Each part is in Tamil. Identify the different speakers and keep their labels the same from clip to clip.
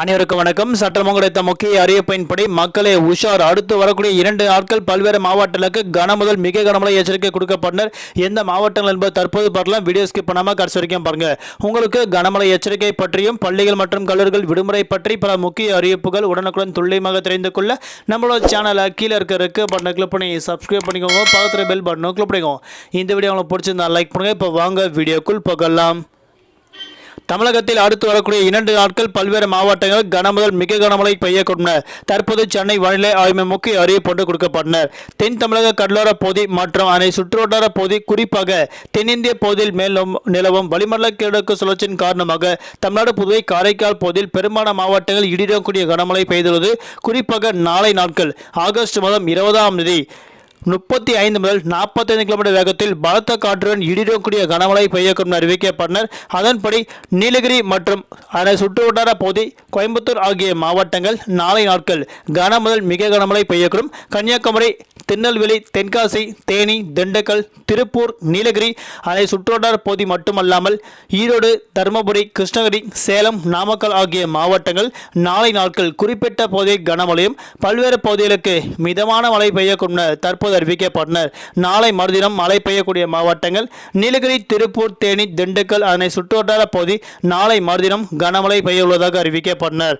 Speaker 1: அனைவருக்கும் வணக்கம். சட்டம் கிடைத்த முக்கிய அறிவிப்பின்படி மக்களே உஷார். அடுத்து வரக்கூடிய இரண்டு நாட்கள் பல்வேறு மாவட்டங்களுக்கு கனமுதல் மிக கனமழை எச்சரிக்கை கொடுக்கப்பட்டனர். எந்த மாவட்டங்கள் என்பது தற்போது பார்க்கலாம். வீடியோ ஸ்கிப் பண்ணாமல் கடைசி வரைக்கும் பாருங்க. உங்களுக்கு கனமழை எச்சரிக்கை பற்றியும் பள்ளிகள் மற்றும் கல்லூரிகள் விடுமுறை பற்றி பல முக்கிய அறிவிப்புகள் உடனுக்குடன் துல்லியமாக தெரிந்து கொள்ள நம்மளோட சேனலை கீழே இருக்க இருக்க பட்டனை கிளிக் பண்ணி சப்ஸ்கிரைப் பண்ணிக்கோங்க. பக்கத்தில் பெல் பட்டனும் கிளிக் பண்ணிக்கோங்க. இந்த வீடியோ உங்களுக்கு பிடிச்சிருந்தா லைக் பண்ணுங்க. இப்போ வாங்க வீடியோக்குள் போகலாம். தமிழகத்தில் அடுத்து வரக்கூடிய இரண்டு நாட்கள் பல்வேறு மாவட்டங்கள் கனமுதல் மிக கனமழை பெய்யக்கூடும் தற்போது சென்னை வானிலை ஆய்வு முக்கிய அறிவிப்பு கொடுக்கப்பட்டனர். தென் தமிழக கடலோர பகுதி மற்றும் அதனை சுற்றுவட்டார பகுதி குறிப்பாக தென்னிந்திய பகுதியில் மேலும் நிலவும் வளிமண்டல கிழக்கு சுழற்சியின் காரணமாக தமிழ்நாடு புதுவை காரைக்கால் பகுதியில் பெரும்பாலான மாவட்டங்கள் இடிடக்கூடிய கனமழை பெய்துள்ளது. குறிப்பாக நாளை நாட்கள் ஆகஸ்ட் மாதம் இருபதாம் தேதி. முப்பத்தி ஐந்து முதல் நாற்பத்தைந்து கிலோமீட்டர் வேகத்தில் பலத்த காற்றுடன் இடிடக்கூடிய கனமழை பெய்யக்கூடும் அறிவிக்கப்பட்டனர் அதன்படி நீலகிரி மற்றும் அதனை சுற்றுவட்டார பகுதி கோயம்புத்தூர் ஆகிய மாவட்டங்கள் நாளை நாட்கள் கன முதல் மிக கனமழை பெய்யக்கூடும். கன்னியாகுமரி திருநெல்வேலி தென்காசி தேனி திண்டுக்கல் திருப்பூர் நீலகிரி அதை சுற்றுவட்டார பகுதி மட்டுமல்லாமல் ஈரோடு தருமபுரி கிருஷ்ணகிரி சேலம் நாமக்கல் ஆகிய மாவட்டங்கள் நாளை நாட்கள் குறிப்பிட்ட பகுதியில் கனமழையும் பல்வேறு பகுதிகளுக்கு மிதமான மழை பெய்யக்கூடும் அறிவிக்கப்பட்டனர் நாளை மறுதினம் மழை பெய்யக்கூடிய மாவட்டங்கள் நீலகிரி திருப்பூர் தேனி திண்டுக்கல் அதனை சுற்றுவட்டார பகுதி நாளை மறுதினம் கனமழை பெய்ய உள்ளதாக அறிவிக்கப்பட்டனர்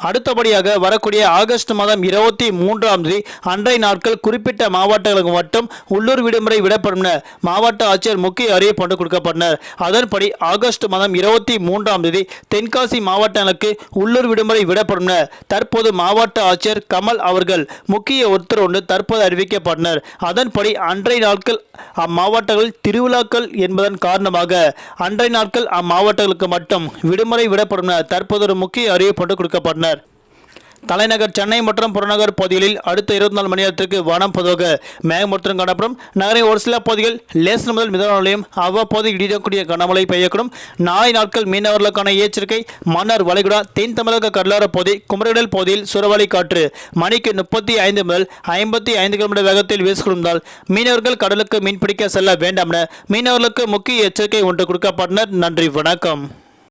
Speaker 1: அடுத்தபடியாக வரக்கூடிய ஆகஸ்ட் மாதம் இருபத்தி மூன்றாம் தேதி அன்றைய நாட்கள் குறிப்பிட்ட மாவட்டங்களுக்கு மட்டும் உள்ளூர் விடுமுறை விடப்படும் மாவட்ட ஆட்சியர் முக்கிய அறிவிப்பு கொடுக்கப்பட்டனர். அதன்படி ஆகஸ்ட் மாதம் இருபத்தி மூன்றாம் தேதி தென்காசி மாவட்டங்களுக்கு உள்ளூர் விடுமுறை விடப்படும் தற்போது மாவட்ட ஆட்சியர் கமல் அவர்கள் முக்கிய உத்தரவு ஒன்று தற்போது அறிவிக்கப்பட்டனர். அதன்படி அன்றைய நாட்கள் அம்மாவட்டங்களில் திருவிழாக்கள் என்பதன் காரணமாக அன்றைய நாட்கள் அம்மாவட்டங்களுக்கு மட்டும் விடுமுறை விடப்படும் தற்போது ஒரு முக்கிய அறிவிப்பு கொடுக்கப்பட்டனர். தலைநகர் சென்னை மற்றும் புறநகர் பகுதிகளில் அடுத்த இருபத்தி நாலு மணி நேரத்திற்கு வனம் பொதுவாக மேகமூர்த்தம் காணப்படும். நகரின் ஒரு சில பகுதிகள் லேசன் முதல் மிதமான அவ்வப்போது இடியக்கூடிய கனமழை பெய்யக்கூடும். நாளை நாட்கள் மீனவர்களுக்கான எச்சரிக்கை மன்னார் வளைகுடா தென் தமிழக கடலோர பகுதி குமரகடல் பகுதியில் சுறவழி காற்று மணிக்கு முப்பத்தி ஐந்து முதல் ஐம்பத்தி ஐந்து கிலோமீட்டர் வேகத்தில் வீசுகிறதால் மீனவர்கள் கடலுக்கு மீன்பிடிக்க செல்ல வேண்டாம் என மீனவர்களுக்கு முக்கிய எச்சரிக்கை ஒன்று கொடுக்கப்பட்டனர். நன்றி வணக்கம்.